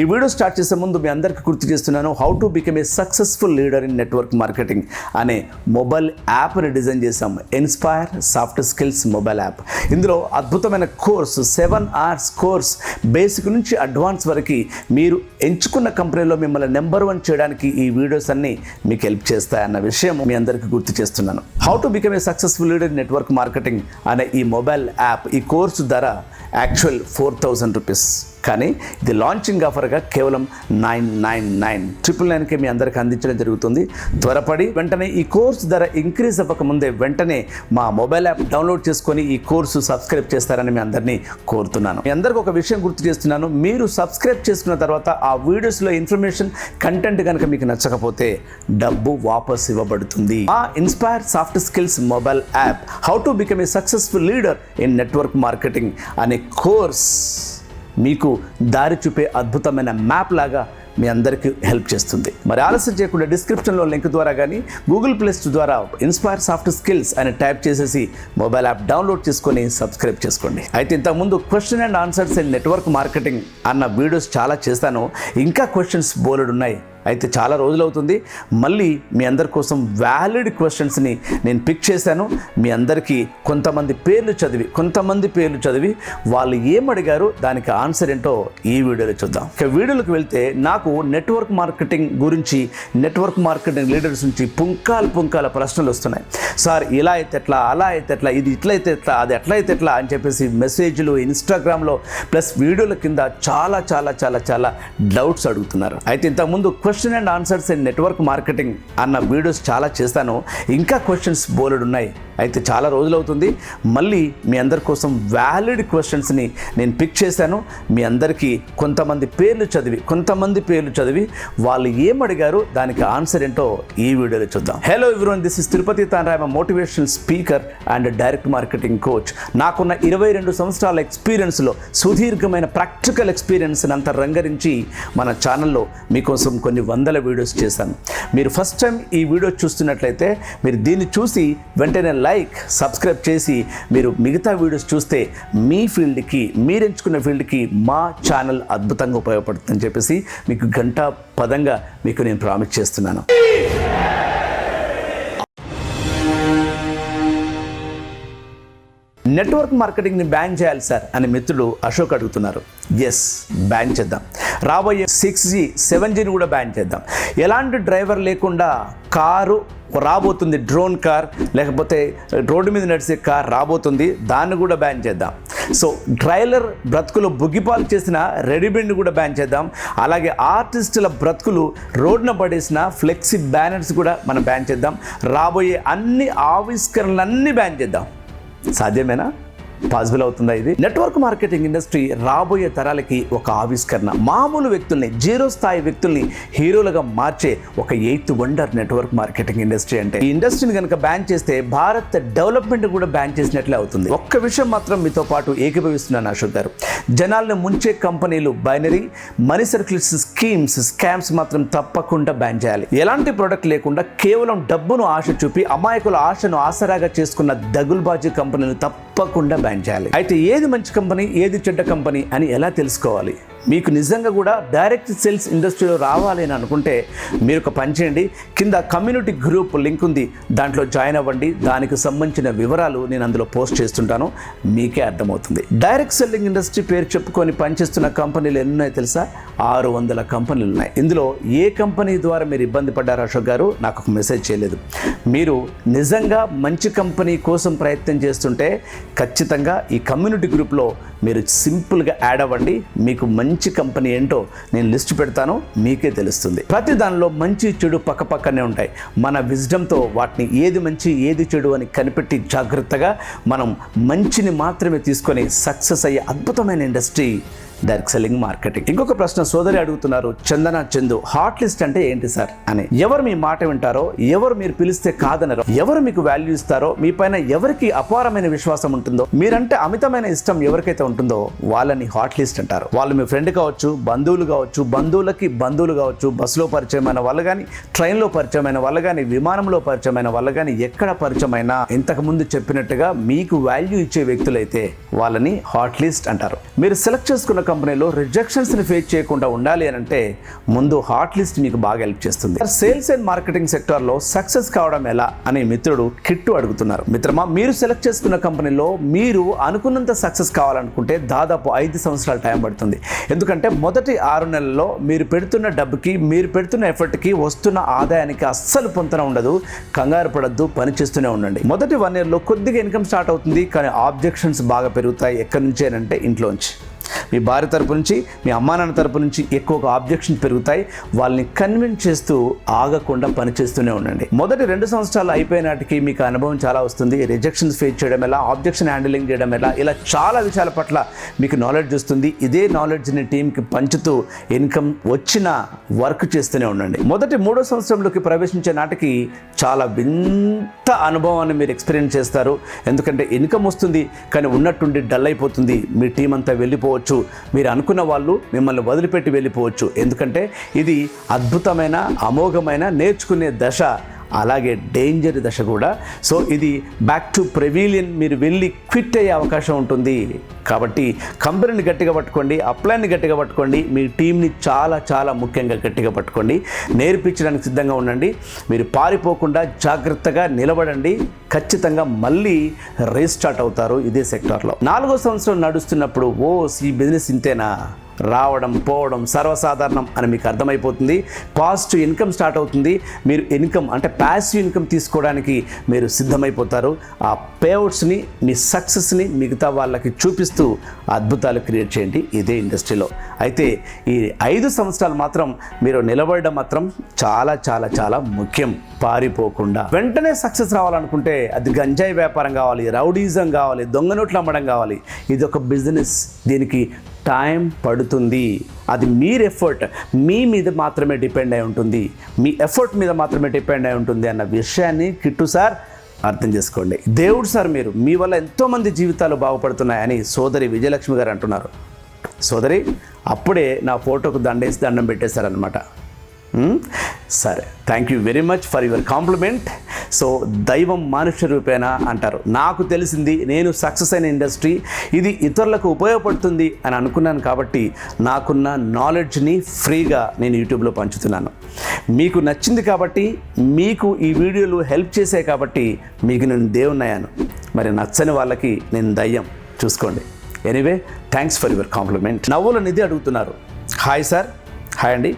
ఈ video start చేసే ముందు మీ అందరికీ గుర్తు చేస్తున్నాను how to become a successful leader in network marketing అనే మొబైల్ యాప్ని డిజైన్ చేశాం. Inspire soft skills mobile app ఇందులో అద్భుతమైన course seven hours course basic నుంచి అడ్వాన్స్ వరకు మీరు ఎంచుకున్న కంపెనీలో మిమ్మల్ని నెంబర్ వన్ చేయడానికి ఈ వీడియోస్ అన్నీ మీకు హెల్ప్ చేస్తాయన్న విషయం మీ అందరికీ గుర్తు చేస్తున్నాను. How to become a successful leader in network marketing అనే ఈ మొబైల్ యాప్ ఈ కోర్సు ధర యాక్చువల్ ఫోర్ థౌజండ్ రూపీస్ కానీ ఇది లాంచింగ్ ఆఫర్గా కేవలం నైన్ నైన్ నైన్. ట్రిపుల్ నైన్కే మీ అందరికీ అందించడం జరుగుతుంది. త్వరపడి వెంటనే ఈ కోర్స్ ధర ఇంక్రీజ్ అవ్వకముందే వెంటనే మా మొబైల్ యాప్ డౌన్లోడ్ చేసుకొని ఈ కోర్సు సబ్స్క్రైబ్ చేస్తారని మీ అందరినీ కోరుతున్నాను. మీ అందరికీ ఒక విషయం గుర్తు చేస్తున్నాను. మీరు సబ్స్క్రైబ్ చేసుకున్న తర్వాత ఆ వీడియోస్లో ఇన్ఫర్మేషన్ కంటెంట్ కనుక మీకు నచ్చకపోతే డబ్బు వాపస్ ఇవ్వబడుతుంది. ఆ inspire soft skills mobile app how to become a successful leader in network marketing అనే కోర్స్ మీకు దారి చూపే అద్భుతమైన మ్యాప్ లాగా మీ అందరికీ హెల్ప్ చేస్తుంది. మరి ఆలస్యం చేయకుండా డిస్క్రిప్షన్లో లింక్ ద్వారా కానీ గూగుల్ ప్లేస్ ద్వారా ఇన్స్పైర్ సాఫ్ట్ స్కిల్స్ అని టైప్ చేసేసి మొబైల్ యాప్ డౌన్లోడ్ చేసుకొని సబ్స్క్రైబ్ చేసుకోండి. అయితే ఇంతకుముందు question and answers in network marketing అన్న వీడియోస్ చాలా చేస్తాను ఇంకా క్వశ్చన్స్ బోలెడు ఉన్నాయి అయితే చాలా రోజులు అవుతుంది మళ్ళీ మీ అందరి కోసం వ్యాలిడ్ క్వశ్చన్స్ని నేను పిక్ చేశాను. మీ అందరికీ కొంతమంది పేర్లు చదివి కొంతమంది పేర్లు చదివి వాళ్ళు ఏం అడిగారు దానికి ఆన్సర్ ఏంటో ఈ వీడియోలో చూద్దాం. ఇక వీడియోలోకి వెళ్తే నాకు నెట్వర్క్ మార్కెటింగ్ గురించి నెట్వర్క్ మార్కెటింగ్ లీడర్స్ నుంచి పుంకాలు పుంకాల ప్రశ్నలు వస్తున్నాయి. సార్ ఇలా అయితే ఎట్లా అలా అయితే ఎట్లా ఇది ఇట్లా అయితే ఎట్లా అది ఎట్లయితే ఎట్లా అని చెప్పేసి మెసేజ్లు ఇన్స్టాగ్రామ్లో ప్లస్ వీడియోల కింద చాలా చాలా చాలా చాలా డౌట్స్ అడుగుతున్నారు. అయితే ఇంతకుముందు question question and answers in network marketing అన్న వీడియోస్ చాలా చేస్తాను. ఇంకా క్వశ్చన్స్ బోలెడు ఉన్నాయి. అయితే చాలా రోజులు అవుతుంది. మళ్ళీ మీ అందరి కోసం వ్యాలిడ్ క్వశ్చన్స్ని నేను పిక్ చేశాను. మీ అందరికీ కొంతమంది పేర్లు చదివి కొంతమంది పేర్లు చదివి వాళ్ళు ఏం అడిగారు దానికి ఆన్సర్ ఏంటో ఈ వీడియోలో చూద్దాం. Hello everyone this is Tirupati Tanarama motivational speaker and direct marketing coach నాకున్న ఇరవై రెండు సంవత్సరాల ఎక్స్పీరియన్స్లో సుదీర్ఘమైన ప్రాక్టికల్ ఎక్స్పీరియన్స్ అంతా రంగరించి మన ఛానల్లో మీకోసం కొన్ని వందల వీడియోస్ చేశాను. మీరు ఫస్ట్ టైం ఈ వీడియో చూస్తున్నట్లయితే మీరు దీన్ని చూసి వెంటనే లైక్ సబ్స్క్రైబ్ చేసి మీరు మిగతా వీడియోస్ చూస్తే మీ ఫీల్డ్కి మీరు ఎంచుకున్న ఫీల్డ్కి మా ఛానల్ అద్భుతంగా ఉపయోగపడుతుందని చెప్పేసి మీకు గంటా పదంగా మీకు నేను ప్రామిస్ చేస్తున్నాను. నెట్వర్క్ మార్కెటింగ్ని బ్యాన్ చేయాలి సార్ అని మిత్రుడు అశోక్ అడుగుతున్నారు. ఎస్ బ్యాన్ చేద్దాం. రాబోయే సిక్స్ జీ సెవెన్ జీని కూడా బ్యాన్ చేద్దాం. ఎలాంటి డ్రైవర్ లేకుండా కారు రాబోతుంది డ్రోన్ కార్ లేకపోతే రోడ్డు మీద నడిచే కార్ రాబోతుంది దాన్ని కూడా బ్యాన్ చేద్దాం. సో ట్రైలర్ బ్రతుకులు బుగ్గిపాలు చేసిన రెడీమేడ్ కూడా బ్యాన్ చేద్దాం. అలాగే ఆర్టిస్టుల బ్రతుకులు రోడ్డున పడేసిన ఫ్లెక్సీ బ్యానర్స్ కూడా మనం బ్యాన్ చేద్దాం. రాబోయే అన్ని ఆవిష్కరణలన్నీ బ్యాన్ చేద్దాం. साजिम है ना? పాసిబుల్ అవుతుందా ఇది? నెట్వర్క్ మార్కెటింగ్ ఇండస్ట్రీ రాబోయే తరాలకి ఒక ఆవిష్కరణ. మామూలు వ్యక్తుల్ని జీరో స్థాయి వ్యక్తుల్ని హీరోలుగా మార్చే ఒక eighth wonder network marketing industry అంటే. ఈ ఇండస్ట్రీని కనుక బ్యాన్ చేస్తే భారత్ డెవలప్మెంట్ కూడా బ్యాన్ చేసినట్లే అవుతుంది. ఒక్క విషయం మాత్రం మీతో పాటు ఏకీభవిస్తున్నాను అశోక్ గారు. జనాల్ని ముంచే కంపెనీలు binary money circles schemes scams మాత్రం తప్పకుండా బ్యాన్ చేయాలి. ఎలాంటి ప్రోడక్ట్ లేకుండా కేవలం డబ్బును ఆశ చూపి అమాయకుల ఆశను ఆసరాగా చేసుకున్న దగుల్బాజీ కంపెనీలు తప్పకుండా బ్యాన్ చేయాలి. అయితే ఏది మంచి కంపెనీ ఏది చెడ్డ కంపెనీ అని ఎలా తెలుసుకోవాలి? మీకు నిజంగా కూడా డైరెక్ట్ సేల్స్ ఇండస్ట్రీలో రావాలి అని అనుకుంటే మీరు ఒక పని చేయండి. కింద కమ్యూనిటీ గ్రూప్ లింక్ ఉంది. దాంట్లో జాయిన్ అవ్వండి. దానికి సంబంధించిన వివరాలు నేను అందులో పోస్ట్ చేస్తుంటాను. మీకే అర్థమవుతుంది. డైరెక్ట్ సెల్లింగ్ ఇండస్ట్రీ పేరు చెప్పుకొని పనిచేస్తున్న కంపెనీలు ఎన్ని ఉన్నాయో తెలుసా? ఆరు వందల కంపెనీలు ఉన్నాయి. ఇందులో ఏ కంపెనీ ద్వారా మీరు ఇబ్బంది పడ్డారు అశోక్ గారు? నాకు ఒక మెసేజ్ చేయలేదు. మీరు నిజంగా మంచి కంపెనీ కోసం ప్రయత్నం చేస్తుంటే ఖచ్చితంగా ఈ కమ్యూనిటీ గ్రూప్లో మీరు సింపుల్గా యాడ్ అవ్వండి. మీకు మంచి మంచి కంపెనీ ఏంటో నేను లిస్ట్ పెడతాను మీకే తెలుస్తుంది. ప్రతి దానిలో మంచి చెడు పక్కపక్కనే ఉంటాయి. మన విజ్డంతో వాటిని ఏది మంచి ఏది చెడు అని కనిపెట్టి జాగ్రత్తగా మనం మంచిని మాత్రమే తీసుకొని సక్సెస్ అయ్యే అద్భుతమైన ఇండస్ట్రీ డైరెక్ట్ సెల్లింగ్ మార్కెటింగ్ ఇంకొక ప్రశ్న సోదరి అడుగుతున్నారు చందన చందు హాట్ లిస్ట్ అంటే ఏంటి సార్? అని. ఎవరు మీ మాట వింటారో ఎవరు మీరు పిలిస్తే కాదనరో ఎవరు మీకు వాల్యూ ఇస్తారో మీ పైన ఎవరికి అపారమైన విశ్వాసం ఉంటుందో మీరంటే అమితమైన ఇష్టం ఎవరికైతే ఉంటుందో వాళ్ళని హాట్ లిస్ట్ అంటారు. వాళ్ళు మీ ఫ్రెండ్ కావచ్చు బంధువులు కావచ్చు బంధువులకి బంధువులు కావచ్చు బస్సులో పరిచయమైన వాళ్ళు కానీ ట్రైన్లో పరిచయమైన వాళ్ళు కానీ విమానంలో పరిచయమైన వాళ్ళు కానీ ఎక్కడ పరిచయమైనా ఇంతకు ముందు చెప్పినట్టుగా మీకు వాల్యూ ఇచ్చే వ్యక్తులైతే వాళ్ళని హాట్ లిస్ట్ అంటారు. మీరు సెలెక్ట్ చేసుకున్న కంపెనీలో రిజెక్షన్స్ని ఫేస్ చేయకుండా ఉండాలి అని అంటే ముందు హాట్ లిస్ట్ మీకు బాగా హెల్ప్ చేస్తుంది. సేల్స్ అండ్ మార్కెటింగ్ సెక్టార్లో సక్సెస్ కావడం ఎలా అని మిత్రుడు కిట్టు అడుగుతున్నారు. మిత్రమా మీరు సెలెక్ట్ చేసుకున్న కంపెనీలో మీరు అనుకున్నంత సక్సెస్ కావాలనుకుంటే దాదాపు ఐదు సంవత్సరాల టైం పడుతుంది. ఎందుకంటే మొదటి ఆరు నెలల్లో మీరు పెడుతున్న డబ్బుకి మీరు పెడుతున్న ఎఫర్ట్కి వస్తున్న ఆదాయానికి అస్సలు పొంతన ఉండదు కంగారు పడద్దు పని చేస్తూనే ఉండండి. మొదటి వన్ ఇయర్లో కొద్దిగా ఇన్కమ్ స్టార్ట్ అవుతుంది కానీ ఆబ్జెక్షన్స్ బాగా పెరుగుతాయి. ఎక్కడి నుంచి అంటే ఇంట్లోంచి. మీ భార్య తరపు నుంచి మీ అమ్మా నాన్న తరపు నుంచి ఎక్కువగా ఆబ్జెక్షన్ పెరుగుతాయి. వాళ్ళని కన్విన్స్ చేస్తూ ఆగకుండా పనిచేస్తూనే ఉండండి. మొదటి రెండు సంవత్సరాలు అయిపోయినాటికి మీకు అనుభవం చాలా వస్తుంది. రిజెక్షన్స్ ఫేస్ చేయడం ఎలా ఆబ్జెక్షన్ హ్యాండిలింగ్ చేయడం ఎలా ఇలా చాలా విషయాల పట్ల మీకు నాలెడ్జ్ వస్తుంది. ఇదే నాలెడ్జ్ని టీంకి పంచుతూ ఇన్కమ్ వచ్చిన వర్క్ చేస్తూనే ఉండండి. మొదటి మూడో సంవత్సరంలోకి ప్రవేశించే నాటికి చాలా వింత అనుభవాన్ని మీరు ఎక్స్పీరియన్స్ చేస్తారు. ఎందుకంటే ఇన్కమ్ వస్తుంది కానీ ఉన్నట్టుండి డల్ అయిపోతుంది. మీ టీం అంతా వెళ్ళిపోవచ్చు. మీరు అనుకున్న వాళ్ళు మిమ్మల్ని వదిలిపెట్టి వెళ్ళిపోవచ్చు. ఎందుకంటే ఇది అద్భుతమైన అమోఘమైన నేర్చుకునే దశ. అలాగే డేంజర్ దశ కూడా. సో ఇది బ్యాక్ టు ప్రెవీలియన్ మీరు వెళ్ళి క్విట్ అయ్యే అవకాశం ఉంటుంది. కాబట్టి కంపెనీని గట్టిగా పట్టుకోండి అప్లైన్ని గట్టిగా పట్టుకోండి మీ టీంని చాలా చాలా ముఖ్యంగా గట్టిగా పట్టుకోండి. నేర్పించడానికి సిద్ధంగా ఉండండి. మీరు పారిపోకుండా జాగ్రత్తగా నిలబడండి. ఖచ్చితంగా మళ్ళీ రీస్టార్ట్ అవుతారు ఇదే సెక్టార్లో. నాలుగో సంవత్సరం నడుస్తున్నప్పుడు ఓ ఈ బిజినెస్ ఇంతేనా? రావడం పోవడం సర్వసాధారణం అని మీకు అర్థమైపోతుంది. పాజిటివ్ ఇన్కమ్ స్టార్ట్ అవుతుంది. మీరు ఇన్కమ్ అంటే ప్యాసివ్ ఇన్కమ్ తీసుకోవడానికి మీరు సిద్ధమైపోతారు. ఆ పేఅవుట్స్ని మీ సక్సెస్ని మిగతా వాళ్ళకి చూపిస్తూ అద్భుతాలు క్రియేట్ చేయండి ఇదే ఇండస్ట్రీలో. అయితే ఈ ఐదు సంవత్సరాలు మాత్రం మీరు నిలబడడం మాత్రం చాలా చాలా చాలా ముఖ్యం. పారిపోకుండా. వెంటనే సక్సెస్ రావాలనుకుంటే అది గంజాయి వ్యాపారం కావాలి రౌడీజం కావాలి దొంగ నోట్లు అమ్మడం కావాలి. ఇది ఒక బిజినెస్. దీనికి టైం పడుతుంది. అది మీరు ఎఫర్ట్. మీ మీద మాత్రమే డిపెండ్ అయి ఉంటుంది. మీ ఎఫర్ట్ మీద మాత్రమే డిపెండ్ అయి ఉంటుంది అన్న విషయాన్ని కిట్టు సార్ అర్థం చేసుకోండి. దేవుడు సార్ మీరు మీ వల్ల ఎంతోమంది జీవితాలు బాగుపడుతున్నాయని సోదరి విజయలక్ష్మి గారు అంటున్నారు. సోదరి అప్పుడే నా ఫోటోకు దండేసి దండం పెట్టేశారనమాట సరే. Thank you very much for your compliment. So దైవం మనుష్య రూపేణ అంటారు. నాకు తెలిసింది నేను సక్సెస్ అయిన ఇండస్ట్రీ ఇది ఇతరులకు ఉపయోగపడుతుంది అని అనుకున్నాను కాబట్టి నాకున్న నాలెడ్జ్ని ఫ్రీగా నేను యూట్యూబ్లో పంచుతున్నాను. మీకు నచ్చింది కాబట్టి మీకు ఈ వీడియోలు హెల్ప్ చేశాయి కాబట్టి మీకు నేను దేవున్నాయాను మరి నచ్చని వాళ్ళకి నేను దయ్యం. చూసుకోండి. Anyway thanks for your compliment. నవ్వుల నిధి అడుగుతున్నారు. Hi sir. హాయ్ అండి.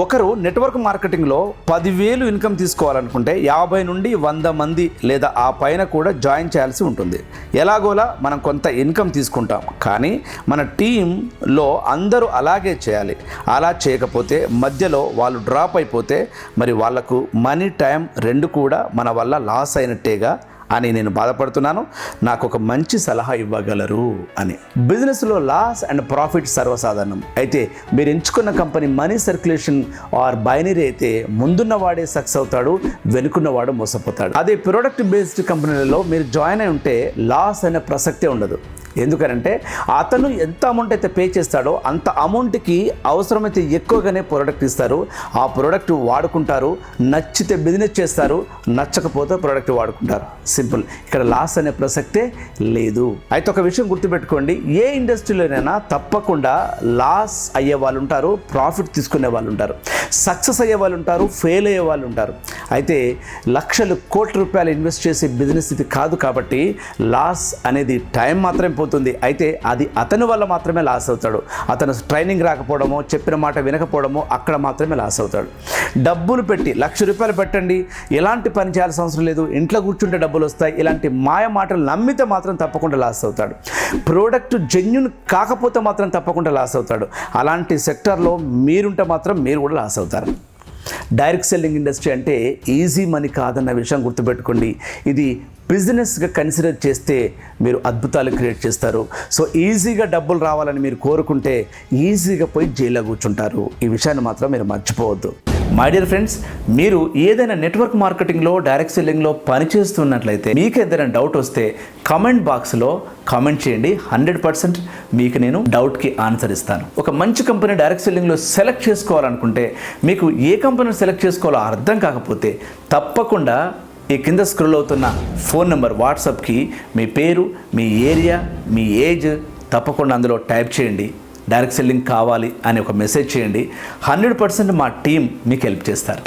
ఒకరు నెట్వర్క్ మార్కెటింగ్లో పదివేలు ఇన్కమ్ తీసుకోవాలనుకుంటే యాభై నుండి వంద మంది లేదా ఆ పైన కూడా జాయిన్ చేయాల్సి ఉంటుంది. ఎలాగోలా మనం కొంత ఇన్కమ్ తీసుకుంటాం. కానీ మన టీంలో అందరూ అలాగే చేయాలి. అలా చేయకపోతే మధ్యలో వాళ్ళు డ్రాప్ అయిపోతే మరి వాళ్ళకు మనీ టైం రెండు కూడా మన వల్ల లాస్ అయినట్టేగా అని నేను బాధపడుతున్నాను. నాకు ఒక మంచి సలహా ఇవ్వగలరు అని. బిజినెస్లో లాస్ అండ్ ప్రాఫిట్ సర్వసాధారణం. అయితే మీరు ఎంచుకున్న company money circulation or binary అయితే ముందున్న వాడే సక్సెస్ అవుతాడు వెనుకున్నవాడు మోసపోతాడు. అదే ప్రోడక్ట్ బేస్డ్ కంపెనీలలో మీరు జాయిన్ అయి ఉంటే లాస్ అనే ప్రసక్తే ఉండదు. ఎందుకనంటే అతను ఎంత అమౌంట్ అయితే పే చేస్తాడో అంత అమౌంట్కి అవసరమైతే ఎక్కువగానే ప్రోడక్ట్ ఇస్తారు. ఆ ప్రోడక్ట్ వాడుకుంటారు నచ్చితే బిజినెస్ చేస్తారు నచ్చకపోతే ప్రోడక్ట్ వాడుకుంటారు. సింపుల్ ఇక్కడ లాస్ అనే ప్రసక్తే లేదు. అయితే ఒక విషయం గుర్తుపెట్టుకోండి. ఏ ఇండస్ట్రీలోనైనా తప్పకుండా లాస్ అయ్యే వాళ్ళు ఉంటారు ప్రాఫిట్ తీసుకునే వాళ్ళు ఉంటారు. సక్సెస్ అయ్యే వాళ్ళు ఉంటారు ఫెయిల్ అయ్యే వాళ్ళు ఉంటారు. అయితే లక్షలు కోట్ల రూపాయలు ఇన్వెస్ట్ చేసే బిజినెస్ ఇది కాదు కాబట్టి లాస్ అనేది టైం మాత్రమే పోతుంది అయితే అది అతని వల్ల మాత్రమే లాస్ అవుతాడు. అతను ట్రైనింగ్ రాకపోవడమో చెప్పిన మాట వినకపోవడమో అక్కడ మాత్రమే లాస్ అవుతాడు. డబ్బులు పెట్టి లక్ష రూపాయలు పెట్టండి. ఎలాంటి పని చేయాల్సిన అవసరం లేదు. ఇంట్లో కూర్చుంటే డబ్బులు వస్తాయి. ఇలాంటి మాయ మాటలు నమ్మితే మాత్రం తప్పకుండా లాస్ అవుతాడు. ప్రోడక్ట్ జెన్యున్ కాకపోతే మాత్రం తప్పకుండా లాస్ అవుతాడు. అలాంటి సెక్టార్లో మీరుంటే మాత్రం మీరు కూడా లాస్ అవుతారు. డైరెక్ట్ సెల్లింగ్ ఇండస్ట్రీ అంటే ఈజీ మనీ కాదన్న విషయం గుర్తుపెట్టుకోండి. ఇది బిజినెస్గా కన్సిడర్ చేస్తే మీరు అద్భుతాలు క్రియేట్ చేస్తారు. సో ఈజీగా డబ్బులు రావాలని మీరు కోరుకుంటే ఈజీగా పోయి జైల్లో కూర్చుంటారు. ఈ విషయాన్ని మాత్రం మీరు మర్చిపోవద్దు. మై డియర్ ఫ్రెండ్స్ మీరు ఏదైనా నెట్వర్క్ మార్కెటింగ్లో డైరెక్ట్ సెల్లింగ్లో పనిచేస్తున్నట్లయితే మీకు ఏదైనా డౌట్ వస్తే కమెంట్ బాక్స్లో కామెంట్ చేయండి. హండ్రెడ్ పర్సెంట్ మీకు నేను డౌట్కి ఆన్సర్ ఇస్తాను. ఒక మంచి కంపెనీ డైరెక్ట్ సెల్లింగ్లో సెలెక్ట్ చేసుకోవాలనుకుంటే మీకు ఏ కంపెనీని సెలెక్ట్ చేసుకోవాలో అర్థం కాకపోతే తప్పకుండా ఈ కింద స్క్రోల్ అవుతున్న ఫోన్ నెంబర్ వాట్సాప్కి మీ పేరు మీ ఏరియా మీ ఏజ్ తప్పకుండా అందులో టైప్ చేయండి. డైరెక్ట్ సెల్లింగ్ కావాలి అని ఒక మెసేజ్ చేయండి. హండ్రెడ్ పర్సెంట్ మా టీం మీకు హెల్ప్ చేస్తారు.